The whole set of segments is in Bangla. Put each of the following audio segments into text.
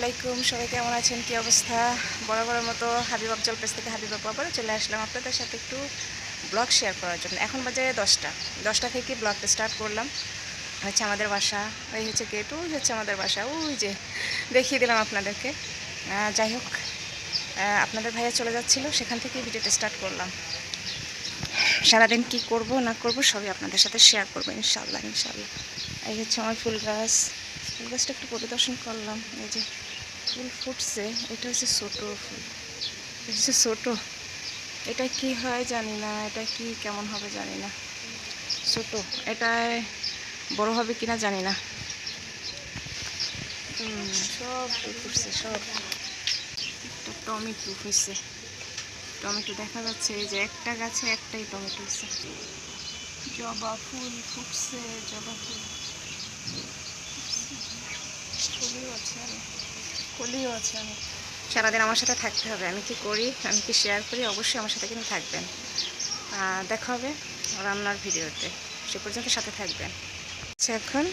আলাইকুম, সবাই কেমন আছেন? কি অবস্থা? বড় বড় মতো হাবিব আফজল পেস থেকে হাবিব আপু আবারও চলে আসলাম আপনাদের সাথে একটু ব্লগ শেয়ার করার জন্য। এখন বাজে দশটা। দশটা থেকে ব্লগটা স্টার্ট করলাম। হচ্ছে আমাদের বাসা ওই হচ্ছে গেট ওই হচ্ছে আমাদের বাসা, ওই যে দেখিয়ে দিলাম আপনাদেরকে। যাই হোক আপনাদের ভাইয়া চলে যাচ্ছিল, সেখান থেকেই ভিডিওটা স্টার্ট করলাম। সারাদিন কি করব, না করব, সবই আপনাদের সাথে শেয়ার করব, ইনশাল্লাহ ইনশাল্লাহ। এই হচ্ছে আমার ফুল গাছ। ফুল গাছটা একটু পরিদর্শন করলাম। এই যে ফুল ফুটছে, এটা হচ্ছে ছোটো ফুল। এটা হচ্ছে ছোটো, এটা কি হয় জানি না, এটা কি কেমন হবে জানি না। ছোটো এটায় বড় হবে কিনা জানি না। সব ফুটছে, সব। একটা টমেটো হয়েছে টমেটো দেখা যাচ্ছে, এই যে একটা গাছে একটাই টমেটো হয়েছে জবা ফুল ফুটছে, জবা ফুল। আছে কলিও আছে সারাদিন আমার সাথে থাকতে হবে। আমি কি করি? আমি কি শেয়ার করি? অবশ্যই আমার সাথে কিন্তু থাকবেন। দেখা হবে রান্নার ভিডিওতে। সে পর্যন্ত সাথে থাকবেন। আচ্ছা এখন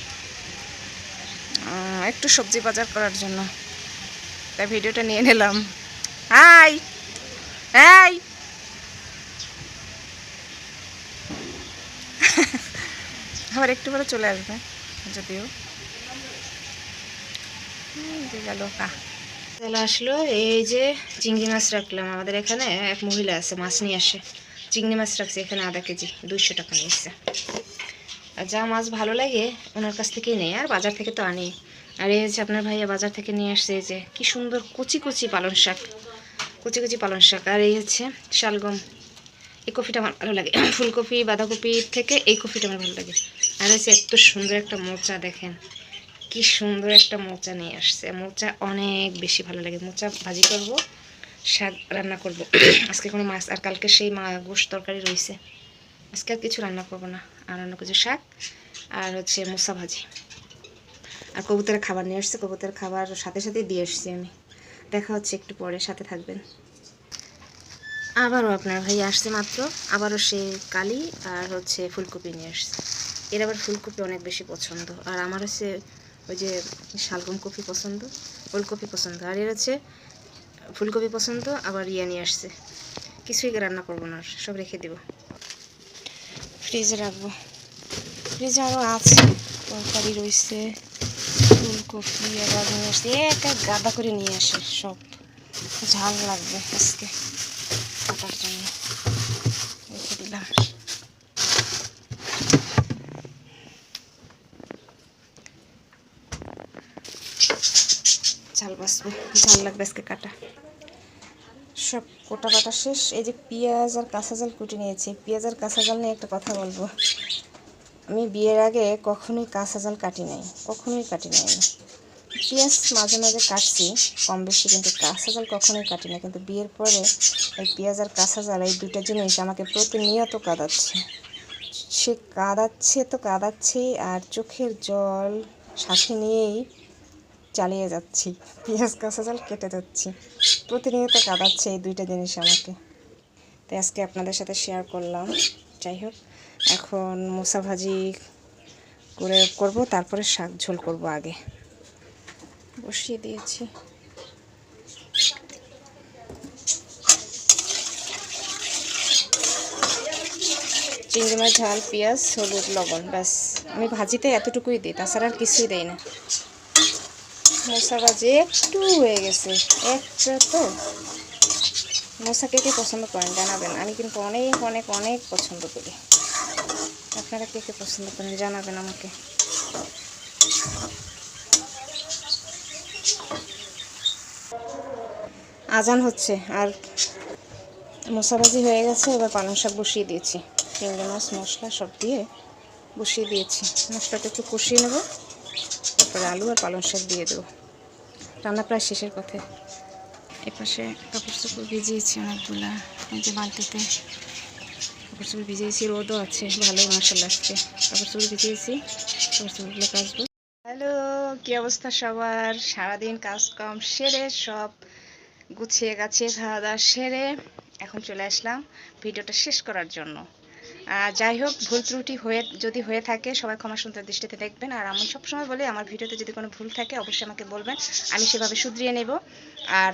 একটু সবজি বাজার করার জন্য। তাই ভিডিওটা নিয়ে নিলাম। হাই! হাই আবার একটু পরে চলে আসবে, যদিও। যে চলে আসলো, এই যে চিংড়ি মাছ রাখলাম আমাদের এখানে, এক মহিলা আছে, মাছ নিয়ে আসে। চিংড়ি মাছ রাখছে, এখানে আধা কেজি, দুইশো টাকা নিয়েছে। আর যা মাছ ভালো লাগে, ওনার কাছ থেকেই নেই, আর বাজার থেকে তো আনি আর এই হচ্ছে আপনার ভাইয়া বাজার থেকে নিয়ে আসছে, এই যে কি সুন্দর কুচি কুচি পালং শাক, কুচি কুচি পালং শাক। আর এই হচ্ছে শালগম। এই কফিটা আমার ভালো লাগে। ফুলকপি বাঁধাকপির থেকে এই কফিটা আমার ভালো লাগে। আর হচ্ছে এত সুন্দর একটা মোচা, দেখেন। কি সুন্দর একটা মোচা নিয়ে আসছে। মোচা অনেক বেশি ভালো লাগে। মোচা ভাজি করব শাক রান্না করব। আজকে কোনো মাছ, আর কালকে সেই গোশ তরকারি রয়েছে। আজকে আর কিছু রান্না করব না। আর অন্য কিছু শাক, আর হচ্ছে মোচা ভাজি। আর কবুতরের খাবার নিয়ে আসছে। কবুতরের খাবার সাথে সাথে দিয়ে এসছি আমি। দেখা হচ্ছে একটু পরে, সাথে থাকবেন। আবারও আপনার ভাই আসছে মাত্র। আবারও সে কালি আর হচ্ছে ফুলকপি নিয়ে আসছে। এর আবার ফুলকপি অনেক বেশি পছন্দ। আর আমার হচ্ছে ওই যে শালগম কপি পছন্দ ফুলকপি পছন্দ। আর এর হচ্ছে ফুলকপি পছন্দ আবার ইয়া নিয়ে আসছে। কিছুই রান্না করব না আর, সব রেখে দেব। ফ্রিজে রাখব। ফ্রিজে আরও আছে। তরকারি রয়েছে ফুলকপি আবার নিয়ে আসছে। এক এক গাদা করে নিয়ে আসে সব। ঝাল লাগবে আজকে। কাটার জন্য রেখে দিলাম ঝাল বাসবো, ঝাল লাগবে আজকে কাটা। সব কোটা কাটা শেষ। এই যে পেঁয়াজ আর কাঁচা জাল কুটে নিয়েছি। পেঁয়াজ আর কাঁচা জাল নিয়ে একটা কথা বলব। আমি বিয়ের আগে কখনোই কাঁচা জাল কাটি নাই, কখনোই কাটি নাই আমি। পেঁয়াজ মাঝে মাঝে কাটছি, কম বেশি, কিন্তু কাঁচা জাল কখনোই কাটি না কিন্তু বিয়ের পরে এই পেঁয়াজ আর কাঁচা জাল এই দুটো জিনিস আমাকে প্রতিনিয়ত কাঁদাচ্ছে। সে কাঁদাচ্ছে তো কাঁদাচ্ছেই, আর চোখের জল সাথে নিয়েই চালিয়ে যাচ্ছি। পেঁয়াজ কাঁচা জাল কেটে যাচ্ছি প্রতিনিয়ত কাঁদাচ্ছে এই দুইটা জিনিস আমাকে। তাই আজকে আপনাদের সাথে শেয়ার করলাম। যাই হোক, এখন মোসা ভাজি করে করব, তারপরে শাক ঝোল করব আগে। বসিয়ে দিয়েছি। চিংড়ি মাছ, ঝাল, পেঁয়াজ, হলুদ, লবণ, ব্যাস। আমি ভাজিতে এতটুকুই দিই, তাছাড়া আর কিছুই দেই না। মশা ভাজি একটু হয়ে গেছে। একটা তো। মশা কে কে পছন্দ করেন জানাবেন। আমি কিন্তু অনেক অনেক অনেক পছন্দ করি। আপনারা কে কে পছন্দ করেন জানাবেন আমাকে। আজান হচ্ছে। আর মশা ভাজি হয়ে গেছে, এবার পালং শাক বসিয়ে দিয়েছি। চিংড়ি মাছ, মশলা সব দিয়ে বসিয়ে দিয়েছি। মশলাটা একটু কষিয়ে নেব। তারপরে আলু আর পালং শাক দিয়ে দেবো। রান্না প্রায় শেষের পথে। এপাশে কাপড় চোপড় ভিজিয়েছি অনেকগুলা এই যে বালতিতে। কাপড় চোপড় ভিজিয়েছি রোদও আছে ভালোই মশলা আসছে কাপড় চোপড় ভিজিয়েছি কাপড় চোপড়গুলো কাচবো। হ্যালো কি অবস্থা সবার? সারাদিন কাজ কাম সেরে সব গুছিয়ে গাছিয়ে খাওয়া দাওয়া সেরে এখন চলে আসলাম ভিডিওটা শেষ করার জন্য। যাই হোক, ভুল ত্রুটি হয়ে, যদি হয়ে থাকে, সবাই ক্ষমা সুন্দর দৃষ্টিতে দেখবেন। আর আমি সবসময় বলি, আমার ভিডিওতে যদি কোনো ভুল থাকে, অবশ্যই আমাকে বলবেন। আমি সেভাবে শুধরিয়ে নেব। আর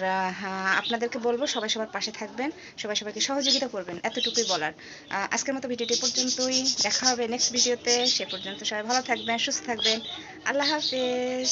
আপনাদেরকে বলব, সবাই সবার পাশে থাকবেন, সবাই সবাইকে সহযোগিতা করবেন, এতটুকুই বলার। আজকের মতো ভিডিওটি পর্যন্তই। দেখা হবে নেক্সট ভিডিওতে। সে পর্যন্ত সবাই ভালো থাকবেন, সুস্থ থাকবেন। আল্লাহ হাফেজ।